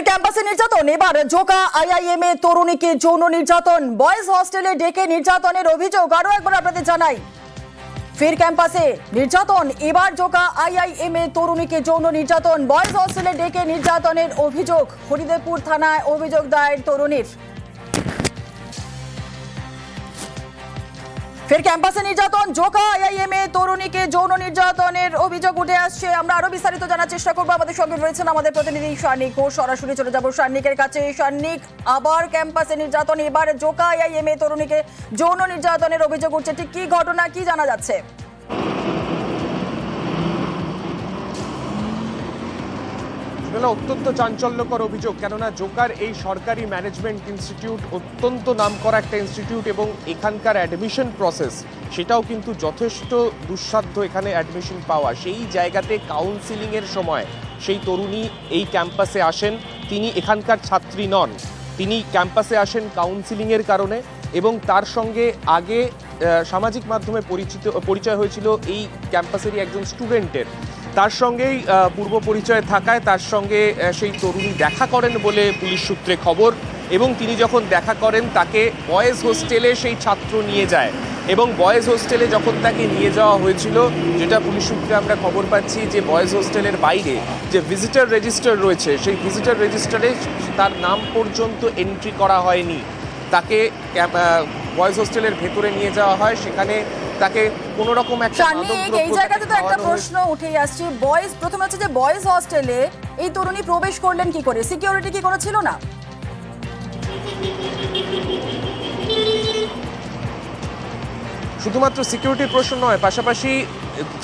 ফের ক্যাম্পাসে নির্যাতন। এবার জোকা আইআইএম এ তরুণীকে যৌন নির্যাতন, বয়েজ হস্টেলে ডেকে নির্যাতনের অভিযোগ আরও একবার আপনাদের জানাই। ফের ক্যাম্পাসে নির্যাতন, এবার জোকা আইআইএম এ তরুণীকে যৌন নির্যাতন, বয়েজ হস্টেলে ডেকে নির্যাতনের অভিযোগ। হরিদেবপুর থানায় অভিযোগ দায়ের তরুণীর। ফের ক্যাম্পাসে নির্যাতন, জোকা আইআইএম এ তরুণীকে যৌন উঠে আসছে। আমরা আরও বিস্তারিত জানার চেষ্টা করব। আমাদের সঙ্গে রয়েছেন আমাদের প্রতিনিধি সার্নিক ঘোষ। সরাসরি চলে যাব সার্নিকের কাছে। সার্নিক আবার ক্যাম্পাসে নির্যাতন। এবার জোকা আইআইএম এ তরুণীকে যৌন নির্যাতনের অভিযোগ উঠছে। ঠিক কি ঘটনা? কি জানা যাচ্ছে? এগুলো অত্যন্ত চাঞ্চল্যকর অভিযোগ, কেননা জোকার এই সরকারি ম্যানেজমেন্ট ইনস্টিটিউট অত্যন্ত নামকরা একটা ইনস্টিটিউট এবং এখানকার অ্যাডমিশন প্রসেস, সেটাও কিন্তু যথেষ্ট দুঃসাধ্য এখানে অ্যাডমিশন পাওয়া। সেই জায়গাতে কাউন্সিলিংয়ের সময় সেই তরুণী এই ক্যাম্পাসে আসেন, তিনি এখানকার ছাত্রী নন, তিনি ক্যাম্পাসে আসেন কাউন্সিলিংয়ের কারণে এবং তার সঙ্গে আগে সামাজিক মাধ্যমে পরিচিত, পরিচয় হয়েছিল এই ক্যাম্পাসেরই একজন স্টুডেন্টের তার সঙ্গেই পূর্ব পরিচয় থাকায় তার সঙ্গে সেই তরুণী দেখা করেন বলে পুলিশ সূত্রে খবর এবং তিনি যখন দেখা করেন, তাকে বয়েজ হোস্টেলে সেই ছাত্র নিয়ে যায় এবং বয়েজ হোস্টেলে যখন তাকে নিয়ে যাওয়া হয়েছিল, যেটা পুলিশ সূত্রে আমরা খবর পাচ্ছি যে বয়েজ হোস্টেলের বাইরে যে ভিজিটার রেজিস্টার রয়েছে, সেই ভিজিটার রেজিস্টারে তার নাম পর্যন্ত এন্ট্রি করা হয়নি। তাকে বয়েজ হোস্টেলের ভেতরে নিয়ে যাওয়া হয়। সেখানে তাকে কোনো রকম একটা এই জায়গাতে তো একটা প্রশ্ন উঠেই আসছে। বয়েজ প্রথমে হচ্ছে যে বয়েজ হস্টেলে এই তরুণী প্রবেশ করলেন কি করে? সিকিউরিটি কি কোনো ছিল না? শুধুমাত্র সিকিউরিটির প্রশ্ন নয় পাশাপাশি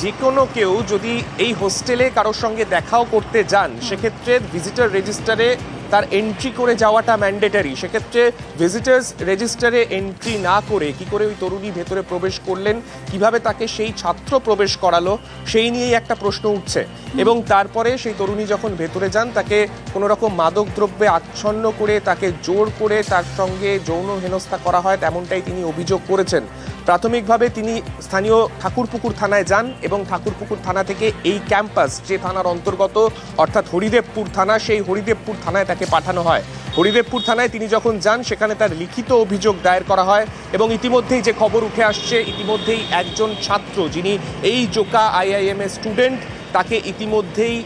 যে কোনো কেউ যদি এই হোস্টেলে কারোর সঙ্গে দেখাও করতে যান সেক্ষেত্রে ভিজিটর রেজিস্টারে তার এন্ট্রি করে যাওয়াটা ম্যান্ডেটারি সেক্ষেত্রে ভিজিটার্স রেজিস্টারে এন্ট্রি না করে কি করে ওই তরুণী ভেতরে প্রবেশ করলেন কীভাবে তাকে সেই ছাত্র প্রবেশ করালো সেই নিয়েই একটা প্রশ্ন উঠছে। এবং তারপরে সেই তরুণী যখন ভেতরে যান তাকে কোনো রকম মাদক দ্রব্যে আচ্ছন্ন করে তাকে জোর করে তার সঙ্গে যৌন হেনস্থা করা হয় তেমনটাই তিনি অভিযোগ করেছেন। প্রাথমিকভাবে তিনি স্থানীয় ঠাকুরপুকুর থানায় যান এবং ঠাকুরপুকুর থানা থেকে এই ক্যাম্পাস যে থানার অন্তর্গত অর্থাৎ হরিদেবপুর থানা সেই হরিদেবপুর থানায় তাকে পাঠানো হয়। হরিদেবপুর থানায় তিনি যখন যান, সেখানে তার লিখিত অভিযোগ দায়ের করা হয় এবং ইতিমধ্যেই যে খবর উঠে আসছে, ইতিমধ্যেই একজন ছাত্র যিনি এই জোকা আইআইএম এর স্টুডেন্ট, তাকে ইতিমধ্যেই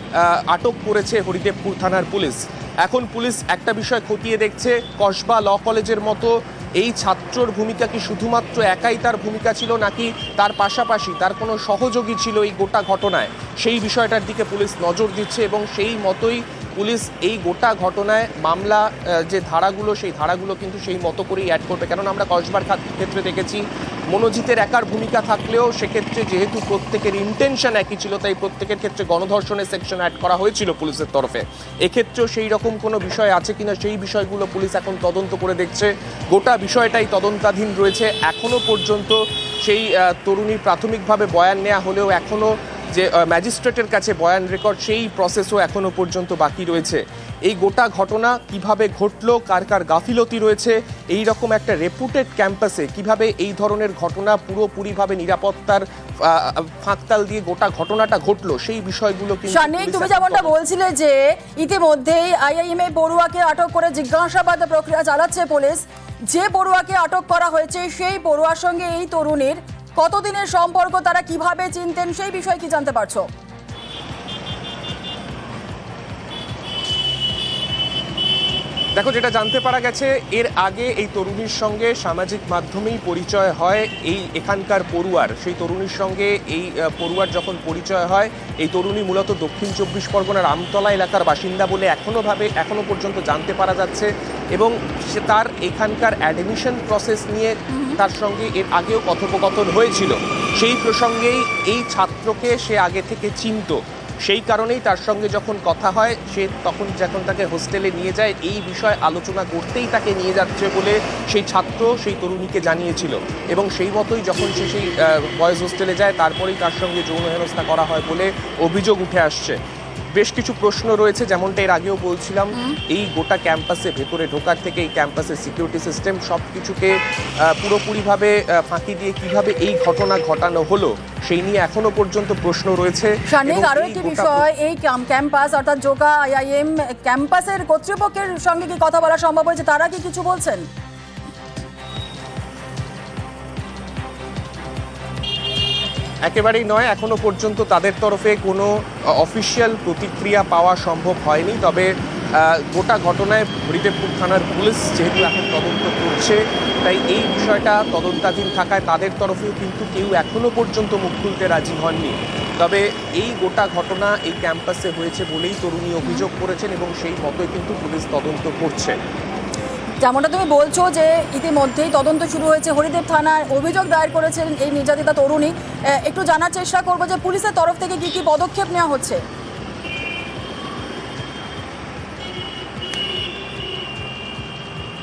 আটক করেছে হরিদেবপুর থানার পুলিশ। এখন পুলিশ একটা বিষয় খতিয়ে দেখছে, কসবা ল কলেজের মতো এই ছাত্রর ভূমিকা কি শুধুমাত্র একাই তার ভূমিকা ছিল নাকি তার পাশাপাশি তার কোনো সহযোগী ছিল এই গোটা ঘটনায়? সেই বিষয়টার দিকে পুলিশ নজর দিচ্ছে এবং সেই মতোই পুলিশ এই গোটা ঘটনায় মামলা যে ধারাগুলো, সেই ধারাগুলো কিন্তু সেই মতো করেই অ্যাড করবে। কেননা আমরা কসবার ক্ষেত্রে দেখেছি, মনোজিতের একার ভূমিকা থাকলেও সেক্ষেত্রে যেহেতু প্রত্যেকের ইন্টেনশন একই ছিল, তাই প্রত্যেকের ক্ষেত্রে গণধর্ষণের সেকশন অ্যাড করা হয়েছিল পুলিশের তরফে। এক্ষেত্রেও সেই রকম কোনো বিষয় আছে কিনা, সেই বিষয়গুলো পুলিশ এখন তদন্ত করে দেখছে। গোটা বিষয়টাই তদন্তাধীন রয়েছে। এখনও পর্যন্ত সেই তরুণীর প্রাথমিকভাবে বয়ান নেওয়া হলেও এখনও যে ম্যাজিস্ট্রেটের কাছে বয়ান রেকর্ড সেই প্রসেসও এখনও পর্যন্ত বাকি রয়েছে। এই গোটা ঘটনা কীভাবে ঘটলো কার কার গাফিলতি রয়েছে এই রকম একটা রেপুটেড ক্যাম্পাসে কীভাবে এই ধরনের ঘটনা পুরোপুরিভাবে নিরাপত্তার ফাঁকতাল দিয়ে গোটা ঘটনাটা ঘটলো সেই বিষয়গুলো কিন্তু তুমি যেমনটা বলছিলে যে ইতিমধ্যেই আইআইএম এ পড়ুয়াকে আটক করে জিজ্ঞাসাবাদ প্রক্রিয়া চালাচ্ছে পুলিশ। যে পড়ুয়াকে আটক করা হয়েছে সেই পড়ুয়ার সঙ্গে এই তরুণীর কতদিনের সম্পর্ক তারা কীভাবে চিনতেন সেই বিষয়ে কি জানতে পারছ? দেখো যেটা জানতে পারা গেছে এর আগে এই তরুণীর সঙ্গে সামাজিক মাধ্যমেই পরিচয় হয় এই এখানকার পড়ুয়ার। সেই তরুণীর সঙ্গে এই পড়ুয়ার যখন পরিচয় হয় এই তরুণী মূলত দক্ষিণ চব্বিশ পরগনার আমতলা এলাকার বাসিন্দা বলে এখনও ভাবে এখনও পর্যন্ত জানতে পারা যাচ্ছে এবং সে তার এখানকার অ্যাডমিশন প্রসেস নিয়ে তার সঙ্গে এর আগেও কথোপকথন হয়েছিল। সেই প্রসঙ্গেই এই ছাত্রকে সে আগে থেকে চিনতো। সেই কারণেই তার সঙ্গে যখন কথা হয়, সে তখন যখন তাকে হোস্টেলে নিয়ে যায়, এই বিষয়ে আলোচনা করতেই তাকে নিয়ে যাচ্ছে বলে সেই ছাত্র সেই তরুণীকে জানিয়েছিল। এবং সেই মতোই যখন সে সেই বয়েজ হোস্টেলে যায়, তারপরেই তার সঙ্গে যৌন হেনস্থা করা হয় বলে অভিযোগ উঠে আসছে। বেশ কিছু প্রশ্ন রয়েছে যেমনটা এর আগেও বলছিলাম। এই গোটা ক্যাম্পাসে ভেতরে ঢোকার থেকে এই ক্যাম্পাসের সিকিউরিটি সিস্টেম সব কিছুকে পুরোপুরিভাবে ফাঁকি দিয়ে কীভাবে এই ঘটনা ঘটানো হলো সেই নিয়ে এখনও পর্যন্ত প্রশ্ন রয়েছে। সানিক এবং আরও একটি বিষয় এই ক্যাম্পাস অর্থাৎ জোকা আইআইএম ক্যাম্পাসের কর্তৃপক্ষের সঙ্গে কি কথা বলা সম্ভব হয়েছে? তারা কি কিছু বলছেন? একেবারেই নয়, এখনও পর্যন্ত তাদের তরফে কোনো অফিসিয়াল প্রতিক্রিয়া পাওয়া সম্ভব হয়নি। তবে গোটা ঘটনায় হরিদেবপুর থানার পুলিশ যেহেতু এখন তদন্ত করছে, তাই এই বিষয়টা তদন্তাধীন থাকায় তাদের তরফেও কিন্তু কেউ এখনও পর্যন্ত মুখ খুলতে রাজি হননি। তবে এই গোটা ঘটনা এই ক্যাম্পাসে হয়েছে বলেই তরুণী অভিযোগ করেছেন এবং সেই মতোই কিন্তু পুলিশ তদন্ত করছে। যেমনটা তুমি বলছো যে ইতিমধ্যেই তদন্ত শুরু হয়েছে। হরিদেব থানায় অভিযোগ দায়ের করেছেন এই নির্যাতিতা তরুণী। একটু জানার চেষ্টা করব যে পুলিশের তরফ থেকে কি কি পদক্ষেপ নেওয়া হচ্ছে?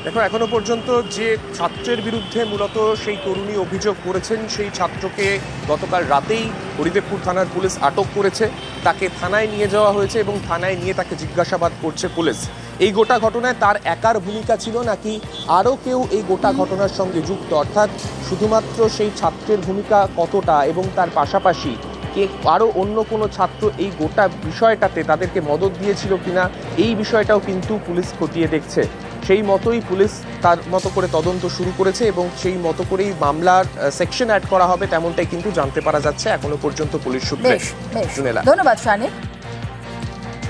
দেখো, এখনও পর্যন্ত যে ছাত্রের বিরুদ্ধে মূলত সেই তরুণী অভিযোগ করেছেন, সেই ছাত্রকে গতকাল রাতেই হরিদেবপুর থানার পুলিশ আটক করেছে। তাকে থানায় নিয়ে যাওয়া হয়েছে এবং থানায় নিয়ে তাকে জিজ্ঞাসাবাদ করছে পুলিশ। এই গোটা ঘটনায় তার একার ভূমিকা ছিল নাকি আরও কেউ এই গোটা ঘটনার সঙ্গে যুক্ত? অর্থাৎ শুধুমাত্র সেই ছাত্রের ভূমিকা কতটা এবং তার পাশাপাশি কে আরও অন্য কোনো ছাত্র এই গোটা বিষয়টাতে তাদেরকে মদত দিয়েছিল কিনা এই বিষয়টাও কিন্তু পুলিশ খতিয়ে দেখছে। সেই মতোই পুলিশ তার মতো করে তদন্ত শুরু করেছে এবং সেই মতো করেই মামলার সেকশন অ্যাড করা হবে তেমনটাই কিন্তু জানতে পারা যাচ্ছে। এখনও পর্যন্ত পুলিশ সূত্রে। ধন্যবাদ